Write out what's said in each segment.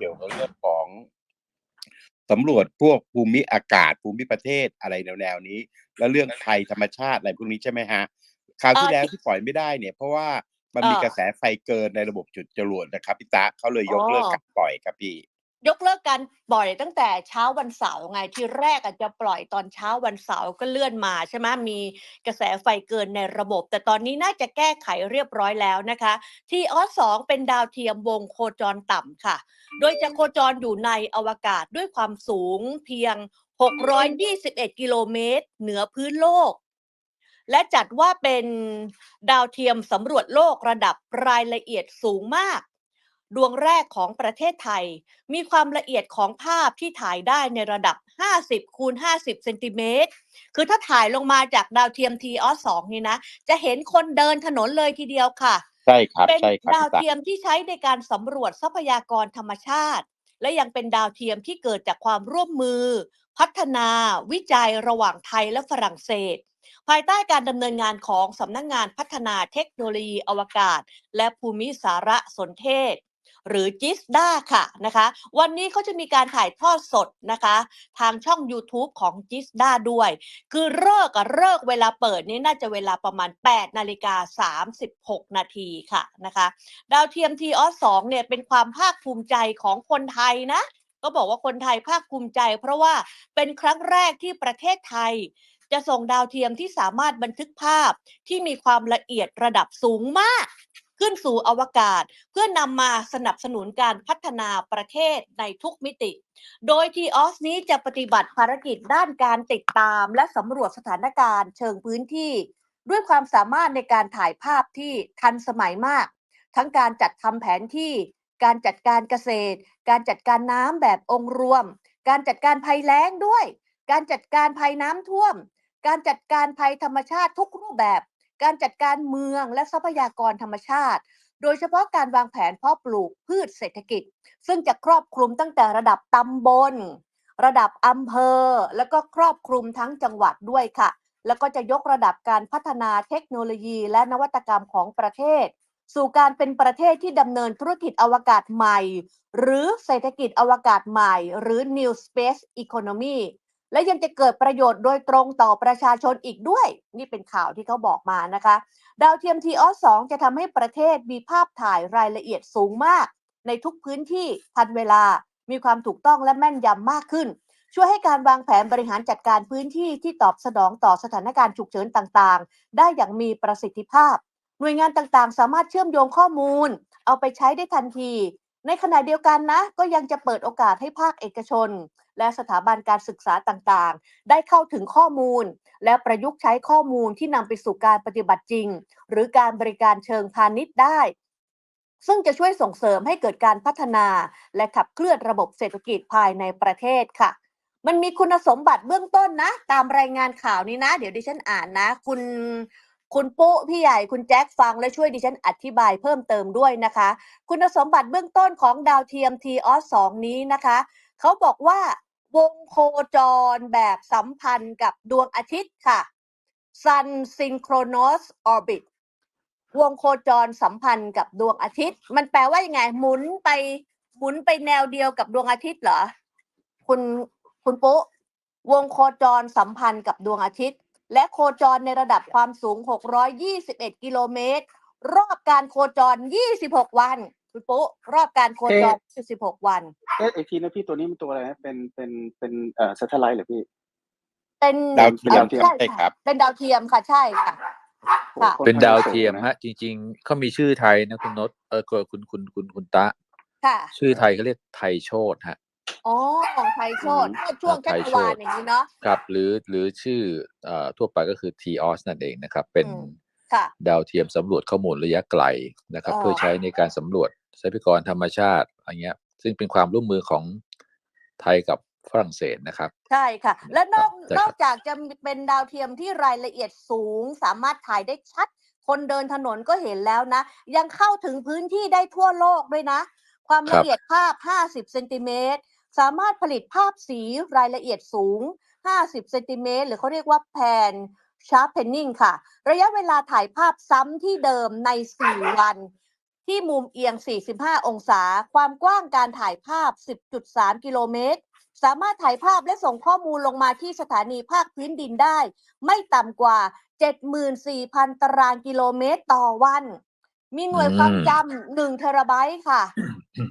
เกี่ยวกับเรื่องของสำรวจพวกภูมิอากาศภูมิประเทศอะไรแนวๆนี้ แล้วเรื่องภัยธรรมชาติอะไรพวกนี้ใช่ไหมฮะคราวที่เอ่อแล้วที่ปล่อยไม่ได้เนี่ย เพราะว่ามันมีเอ่อกระแสไฟเกินในระบบจุดจรวดนะครับพี่ตะเขาเลยยกเลิกอ๋อการปล่อยครับพี่ ยกเลิกการปล่อยตั้งแต่เช้าวันเสาร์ไงที่แรกอาจจะปล่อยตอนเช้าวันเสาร์ก็เลื่อนมาใช่ไหมมีกระแสไฟเกินในระบบ แต่ตอนนี้น่าจะแก้ไขเรียบร้อยแล้วนะคะ ทีออสองเป็นดาวเทียมวงโคจรต่ำค่ะ โดยจะโคจรอยู่ในอวกาศด้วยความสูงเพียง 621 กิโลเมตร เหนือพื้นโลก และจัดว่าเป็นดาวเทียมสำรวจโลกระดับรายละเอียดสูงมาก ดวงแรกของประเทศไทย มีความละเอียดของภาพที่ถ่ายได้ในระดับ 50 คูณ 50 เซนติเมตร คือถ้าถ่ายลงมาจากดาวเทียมทีออสองนี่นะ จะเห็นคนเดินถนนเลยทีเดียวค่ะ ใช่ครับ เป็นใช่ครับดาวพี่ตะเทียมที่ใช้ในการสำรวจทรัพยากรธรรมชาติ และยังเป็นดาวเทียมที่เกิดจากความร่วมมือ พัฒนา วิจัยระหว่างไทยและฝรั่งเศสภายใต้การดำเนินงานของสำนักงงานพัฒนาเทคโนโลยีอวกาศ และภูมิสารสนเทศ หรือจิสดาค่ะนะคะวันนี้เขาจะมีการถ่ายทอดสดนะคะ ทางช่อง YouTube ของจิสดาด้วย คือเลิกกับเลิกเวลาเปิดนี่น่าจะเวลาประมาณ 8 นาฬิกา 36 นาทีค่ะนะคะดาวเทียมทีออสองเนี่ยเป็นความภาคภูมิใจของคนไทยนะ ก็บอกว่าคนไทยภาคภูมิใจ เพราะว่าเป็นครั้งแรกที่ประเทศไทยจะส่งดาวเทียมที่สามารถบันทึกภาพที่มีความละเอียดระดับสูงมาก ขึ้นสู่อวกาศ เพื่อนำมาสนับสนุนการพัฒนาประเทศในทุกมิติ โดยทีออสนี้จะปฏิบัติภารกิจด้านการติดตาม และสำรวจสถานการณ์เชิงพื้นที่ ด้วยความสามารถในการถ่ายภาพที่ทันสมัยมาก ทั้งการจัดทำแผนที่ การจัดการเกษตร การจัดการน้ำแบบองค์รวม การจัดการภัยแล้งด้วย การจัดการภัยน้ำท่วม การจัดการภัยธรรมชาติทุกรูปแบบ การจัดการเมืองและทรัพยากรธรรมชาติ โดยเฉพาะการวางแผนเพาะปลูกพืชเศรษฐกิจ ซึ่งจะครอบคลุมตั้งแต่ระดับตำบล ระดับอำเภอ แล้วก็ครอบคลุมทั้งจังหวัดด้วยค่ะ แล้วก็จะยกระดับการพัฒนาเทคโนโลยี และนวัตกรรมของประเทศ สู่การเป็นประเทศที่ดำเนินธุรกิจอวกาศใหม่ หรือเศรษฐกิจอวกาศใหม่ หรือ New Space Economy และยังจะเกิดประโยชน์โดยตรงต่อประชาชนอีกด้วย นี่เป็นข่าวที่เขาบอกมานะคะ ดาวเทียมทีออสองจะทำให้ประเทศมีภาพถ่ายรายละเอียดสูงมาก ในทุกพื้นที่ทันเวลา มีความถูกต้องและแม่นยำมากขึ้น ช่วยให้การวางแผนบริหารจัดการพื้นที่ที่ตอบสนองต่อสถานการณ์ฉุกเฉินต่างๆ ได้อย่างมีประสิทธิภาพ หน่วยงานต่างๆ สามารถเชื่อมโยงข้อมูล เอาไปใช้ได้ทันที ในขณะเดียวกันนะ ก็ยังจะเปิดโอกาสให้ภาคเอกชน และสถาบันการศึกษาต่างๆ ได้เข้าถึงข้อมูล และประยุกต์ใช้ข้อมูลที่นำไปสู่การปฏิบัติจริง หรือการบริการเชิงพาณิชย์ได้ ซึ่งจะช่วยส่งเสริมให้เกิดการพัฒนา และขับเคลื่อนระบบเศรษฐกิจภายในประเทศค่ะ มันมีคุณสมบัติเบื้องต้นนะ ตามรายงานข่าวนี้นะ เดี๋ยวดิฉันอ่านนะ คุณ คุณปุ๊พี่ใหญ่คุณแจ็คฟังและช่วยดิฉันอธิบายเพิ่มเติมด้วยนะคะ คุณสมบัติเบื้องต้นของดาวเทียมทีออสองนี้นะคะเขาบอกว่าวงโคจรแบบสัมพันธ์กับดวงอาทิตย์ค่ะ Sun Synchronous Orbit วงโคจรสัมพันธ์กับดวงอาทิตย์ มันแปลว่ายังไง หมุนไปหมุนไปแนวเดียวกับดวงอาทิตย์เหรอ คุณคุณปุ๊วงโคจรสัมพันธ์กับดวงอาทิตย์ และโคจรในระดับความสูง 621 กิโลเมตร รอบการโคจร 26 วัน คุณปุ๊รอบการโคจร26วัน เอ๊ะอีกทีนะพี่ตัวนี้มันตัวอะไรนะเป็นเป็นเป็นเอ่อ s a t ไลท์เหรอพี่ เป็นดาวเทียมดาวเทียม ใช่ใช่ครับ เป็นดาวเทียมค่ะใช่ค่ะ ค่ะโอ้โหเป็นดาวค่อข้งเทียมสูงนะฮะ จริงๆเขามีชื่อไทยนะคุณนศเออคุณคุณคุณคุณตะ ค่ะ ชื่อไทยเขาเรียกไทยโชตฮะ อ๋อของไทยโชดช่วงจักรวาลอย่างนี้เนาะครับ หรือหรือชื่อเอ่อทั่วไปก็คือ TOS นั่นเองนะครับ เป็นอืมค่ะดาวเทียมสำรวจข้อมูลระยะไกลนะครับอ๋อเพื่อใช้ในการสำรวจทรัพยากรธรรมชาติอะไรเงี้ย ซึ่งเป็นความร่วมมือของไทยกับฝรั่งเศสนะครับ ใช่ค่ะ และนอกใช่ครับนอกจากจะเป็นดาวเทียมที่รายละเอียดสูง สามารถถ่ายได้ชัด คนเดินถนนก็เห็นแล้วนะ ยังเข้าถึงพื้นที่ได้ทั่วโลกด้วยนะ ความละเอียดภาพ 50 เซนติเมตร สามารถผลิตภาพสีรายละเอียดสูง 50 เซนติเมตรหรือเขาเรียกว่าแผ่น sharpening ค่ะ ระยะเวลาถ่ายภาพซ้ำที่เดิมใน 4 วัน ที่มุมเอียง 45 องศา ความกว้างการถ่ายภาพ 10.3 กิโลเมตร สามารถถ่ายภาพและส่งข้อมูลลงมาที่สถานีภาคพื้นดินได้ ไม่ต่ำกว่า 74,000 ตารางกิโลเมตรต่อวัน มีหน่วยความจำ1เทราไบต์ค่ะ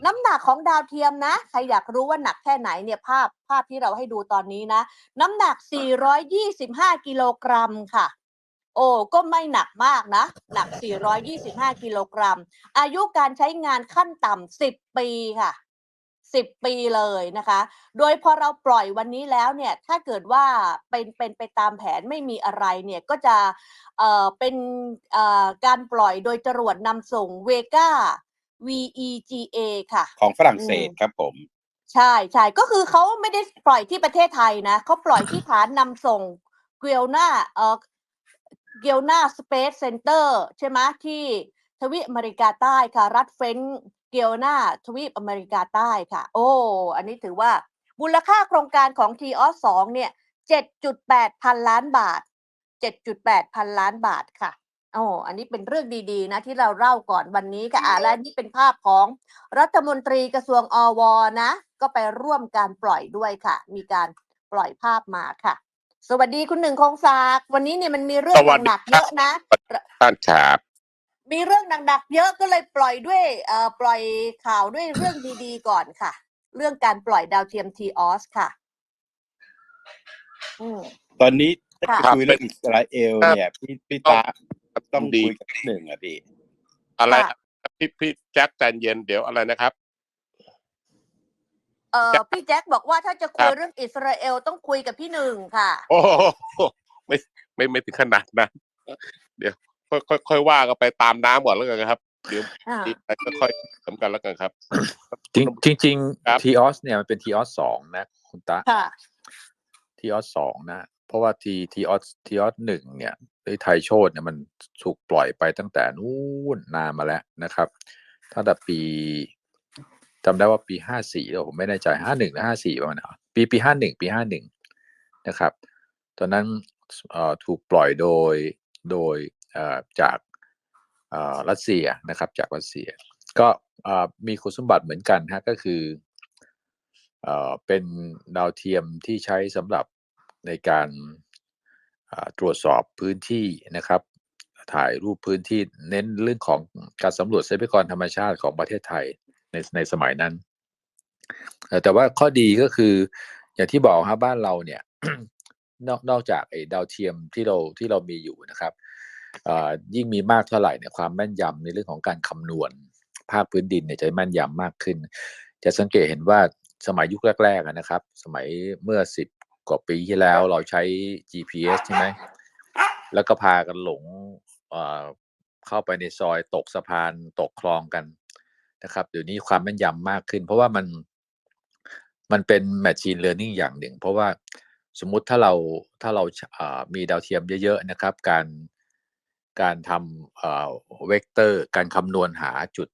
น้ำหนักของดาวเทียมนะ ใครอยากรู้ว่าหนักแค่ไหนเนี่ยภาพภาพที่เราให้ดูตอนนี้นะ น้ำหนัก 425 กิโลกรัมค่ะ โอ้ก็ไม่หนักมากนะ หนัก 425 กิโลกรัม อายุการใช้งานขั้นต่ำ10 ปีค่ะ 10 ปีเลยนะคะ โดยพอเราปล่อยวันนี้แล้วเนี่ย ถ้าเกิดว่าเป็นเป็นไปตามแผนไม่มีอะไรเนี่ยก็จะเอ่อเป็นเอ่อการปล่อยโดยจรวดนำส่งเวก้า VEGA ค่ะ ของฝรั่งเศสครับผม ใช่ใช่ก็คือเขาไม่ได้ปล่อยที่ประเทศไทยนะเขาปล่อยที่ฐานนำส่งเกลียวนาเอ่อเกลียวนาสเปซเซ็นเตอร์ใช่ไหมที่ทวีปอเมริกาใต้ค่ะ รัฐเฟรนซ์เกลียวนาทวีปอเมริกาใต้ค่ะ โอ้ อันนี้ถือว่ามูลค่าโครงการของทีออสสองเนี่ยเจ็ดจุดแปดพันล้านบาทเจ็ดจุดแปดพันล้านบาทค่ะ โอ้อันนี้เป็นเรื่องดีๆ นะที่เราเล่าก่อนวันนี้ค่ะอ่าและนี่เป็นภาพของรัฐมนตรีกระทรวงอวนะ ก็ไปร่วมการปล่อยด้วยค่ะ มีการปล่อยภาพมาค่ะ สวัสดีคุณหนึ่งคงศักดิ์วันนี้เนี่ยมันมีเรื่องสวัสดี หนักๆเยอะนะ ท่านครับมีเรื่องหนักๆเยอะก็เลยปล่อยด้วยเอ่อปล่อยข่าวด้วยเรื่องดีๆก่อนค่ะ เรื่องการปล่อยดาวเทียมทีออสค่ะ อืม ตอนนี้ค่ะ คุยเรื่องอิสราเอลเนี่ยพี่พี่ตา ต้องดีคุยกับพี่หนึ่งอะพี่ อะไรค่ะนะพี่พี่แจ็คใจเย็นเดี๋ยวอะไรนะครับ เอ่อพี่แจ็คบอกว่าถ้าจะคุยครับเรื่องอิสราเอลต้องคุยกับพี่หนึ่งค่ะ โอ้โหไม่ไม่ไม่ถึงขนาดนั้นเดี๋ยวค่อยค่อยค่อยว่ากันไปตามน้ำก่อนแล้วกันครับ เดี๋ยวอ่ามีอะไรก็ค่อยสำกันแล้วกันครับ จริงจริงจริงครับ ทีออสเนี่ยมันเป็นทีออสสองนะ คุณตาค่ะ ทีออสสองนะ เพราะว่าทีทีออสทีออสหนึ่งเนี่ยไอ้ไทยโชดเนี่ยมันถูกปล่อยไปตั้งแต่นู้นนานมาแล้วนะครับตั้งแต่ปีจำได้ว่าปีห้าสี่ผมไม่แน่ใจห้าหนึ่งหรือห้าสี่ประมาณนั้นปีปีห้าหนึ่งปีห้าหนึ่งนะครับ ตอนนั้นถูกปล่อยโดยโดยจากรัสเซียนะครับจากรัสเซีย ก็มีคุณสมบัติเหมือนกันฮะก็คือเป็นดาวเทียมที่ใช้สำหรับ ในการตรวจสอบพื้นที่นะครับถ่ายรูปพื้นที่เน้นเรื่องของการสำรวจทรัพยากรธรรมชาติของประเทศไทยในในสมัยนั้น แต่ว่าข้อดีก็คืออย่างที่บอกครับบ้านเราเนี่ยนอกนอกจากไอ้ดาวเทียมที่เราที่เรามีอยู่นะครับยิ่งมีมากเท่าไหร่เนี่ยความแม่นยำในเรื่องของการคำนวณภาคพื้นดินเนี่ยจะแม่นยำมากขึ้น จะสังเกตเห็นว่าสมัยยุคแรกๆนะครับ สมัยเมื่อสิบ กว่าปีที่แล้วเราใช้ GPS ใช่ไหม แล้วก็พากันหลงเข้าไปในซอยตกสะพานตกคลองกันนะครับ เดี๋ยวนี้ความแม่นยำมากขึ้น เพราะว่ามันมันเป็น machine learning อย่างหนึ่ง เพราะว่าสมมุติถ้าเราถ้าเรามีดาวเทียมเยอะๆนะครับ การการทำเอ่อเวกเตอร์ การคำนวณหาจุด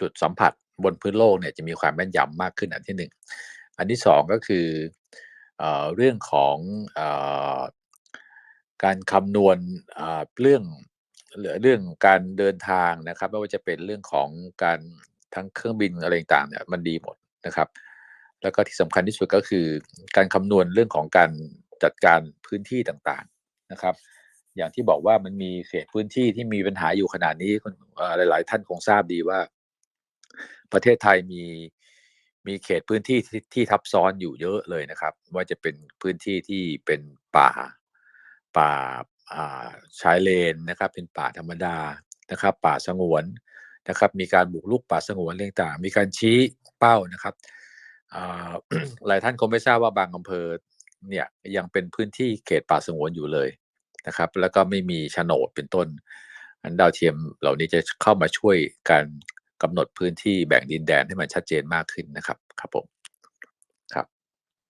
จุดสัมผัสบนพื้นโลกเนี่ยจะมีความแม่นยำมากขึ้นอันที่หนึ่งอันที่สองก็คือ เรื่องของอการคำนวณเรื่องเรื่องการเดินทางนะครับ ไม่ว่าจะเป็นเรื่องของการทั้งเครื่องบินอะไรต่างเนี่ยมันดีหมดนะครับ แล้วก็ที่สำคัญที่สุดก็คือ การคำนวณเรื่องของการจัดการพื้นที่ต่างๆนะครับ อย่างที่บอกว่ามันมีเขตพื้นที่ที่มีปัญหาอยู่ขนาดนี้หลาย ๆ ท่านคงทราบดีว่า ประเทศไทยมี มีเขตพื้นที่ที่ทับซ้อนอยู่เยอะเลยนะครับ ว่าจะเป็นพื้นที่ที่เป็นป่า ป่าชายเลนนะครับ เป็นป่าธรรมดานะครับ ป่าสงวนนะครับ มีการบุกรุกป่าสงวนเรื่องต่างมีการชี้เป้านะครับหลายท่านคงไม่ทราบว่าบางอำเภอเนี่ยยังเป็นพื้นที่เขตป่าสงวนอยู่เลยนะครับ แล้วก็ไม่มีโฉนดเป็นต้นอันดาวเทียมเหล่านี้จะเข้ามาช่วยการ กำหนดพื้นที่แบ่งดินแดนให้มันชัดเจนมากขึ้นนะครับครับผม